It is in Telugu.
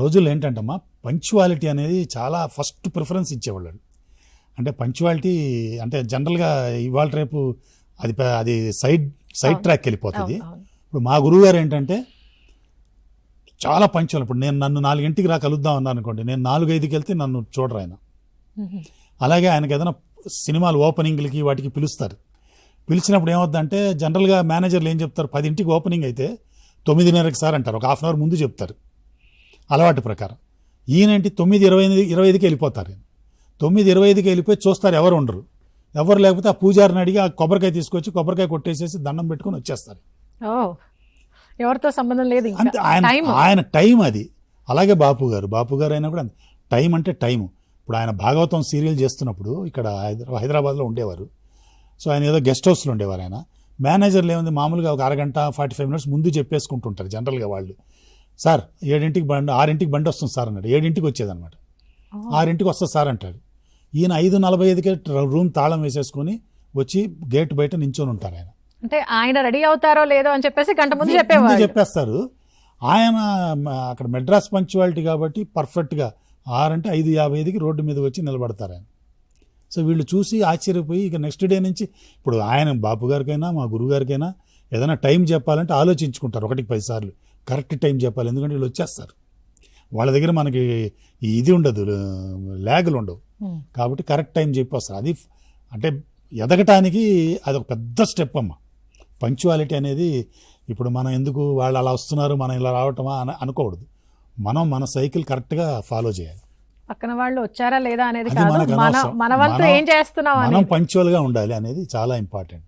రోజుల్లో ఏంటంటమ్మా పంచువాలిటీ అనేది చాలా ఫస్ట్ ప్రిఫరెన్స్ ఇచ్చేవాళ్ళు అంటే పంచువాలిటీ అంటే జనరల్గా ఇవాళ రేపు అది అది సైడ్ సైడ్. ట్రాక్ వెళ్ళిపోతుంది. ఇప్పుడు మా గురువు గారు ఏంటంటే చాలా పంచువల్ ఇప్పుడు నేను నన్ను నాలుగింటికి రా కలుద్దాం అన్నాను అనుకోండి నేను నాలుగు ఐదుకి వెళ్తే నన్ను చూడరు ఆయన. అలాగే ఆయనకి ఏదైనా సినిమాలు ఓపెనింగ్లకి వాటికి పిలుస్తారు. పిలిచినప్పుడు ఏమవుతుందంటే జనరల్గా మేనేజర్లు ఏం చెప్తారు పదింటికి ఓపెనింగ్ అయితే తొమ్మిదిన్నరకి సార్ అంటారు. ఒక హాఫ్ అన్ అవర్ ముందు చెప్తారు. అలవాటు ప్రకారం. ఈయనేంటి? తొమ్మిది ఇరవై ఎనిమిది ఇరవై ఐదుకి వెళ్ళిపోతారు. తొమ్మిది ఇరవై ఐదుకి వెళ్ళిపోయి చూస్తారు ఎవరు ఉండరు. ఎవరు లేకపోతే ఆ పూజారిని అడిగి ఆ కొబ్బరికాయ తీసుకొచ్చి కొబ్బరికాయ కొట్టేసేసి దండం పెట్టుకొని వచ్చేస్తారు. ఎవరితో సంబంధం లేదు అంతే ఆయన టైం ఆయన టైం అది. అలాగే బాపు గారు బాపు గారు అయినా కూడా. టైం అంటే టైం ఇప్పుడు ఆయన భాగవతం సీరియల్ చేస్తున్నప్పుడు ఇక్కడ హైదరా హైదరాబాద్లో ఉండేవారు. సో ఆయన ఏదో గెస్ట్ హౌస్లో ఉండేవారు ఆయన. మేనేజర్లు ఏముంది? మామూలుగా ఒక అరగంట ఫార్టీ ఫైవ్ మినిట్స్ ముందు చెప్పేసుకుంటుంటారు జనరల్గా వాళ్ళు. సార్ ఏడింటికి బండి ఆరింటికి బండి వస్తుంది సార్ అన్నాడు. ఏడింటికి వచ్చేదన్నమాట. ఆరింటికి వస్తుంది సార్ అంటాడు. ఈయన ఐదు నలభై ఐదుకే రూమ్ తాళం వేసేసుకొని వచ్చి గేట్ బయట నించొని ఉంటారు ఆయన. అంటే ఆయన రెడీ అవుతారో లేదో అని చెప్పేసి గంట ముందు చెప్పేవాళ్ళు. చెప్పేస్తారు. ఆయన అక్కడ మెడ్రాస్ పంచువాలిటీ కాబట్టి పర్ఫెక్ట్గా ఆరంటే ఐదు యాభై ఐదుకి రోడ్డు మీద వచ్చి నిలబడతారు ఆయన. సో వీళ్ళు చూసి ఆశ్చర్యపోయి ఇక నెక్స్ట్ డే నుంచి ఇప్పుడు ఆయన బాపు గారికైనా మా గురువు గారికైనా ఏదైనా టైం చెప్పాలంటే ఆలోచించుకుంటారు ఒకటికి పది సార్లు. కరెక్ట్ టైం చెప్పాలి. ఎందుకంటే వీళ్ళు వచ్చేస్తారు. వాళ్ళ దగ్గర మనకి ఇది ఉండదు ల్యాగులు ఉండవు. కాబట్టి కరెక్ట్ టైం చెప్పి వస్తారు అది అంటే ఎదగటానికి అది ఒక పెద్ద స్టెప్ అమ్మ. పంచువాలిటీ అనేది ఇప్పుడు మనం ఎందుకు వాళ్ళు అలా వస్తున్నారు మనం ఇలా రావటమా అని అనుకోకూడదు. మనం మన సైకిల్ కరెక్ట్గా ఫాలో చేయాలి. పక్కన వాళ్ళు వచ్చారా లేదా అనేది మన పంచువల్గా ఉండాలి అనేది చాలా ఇంపార్టెంట్.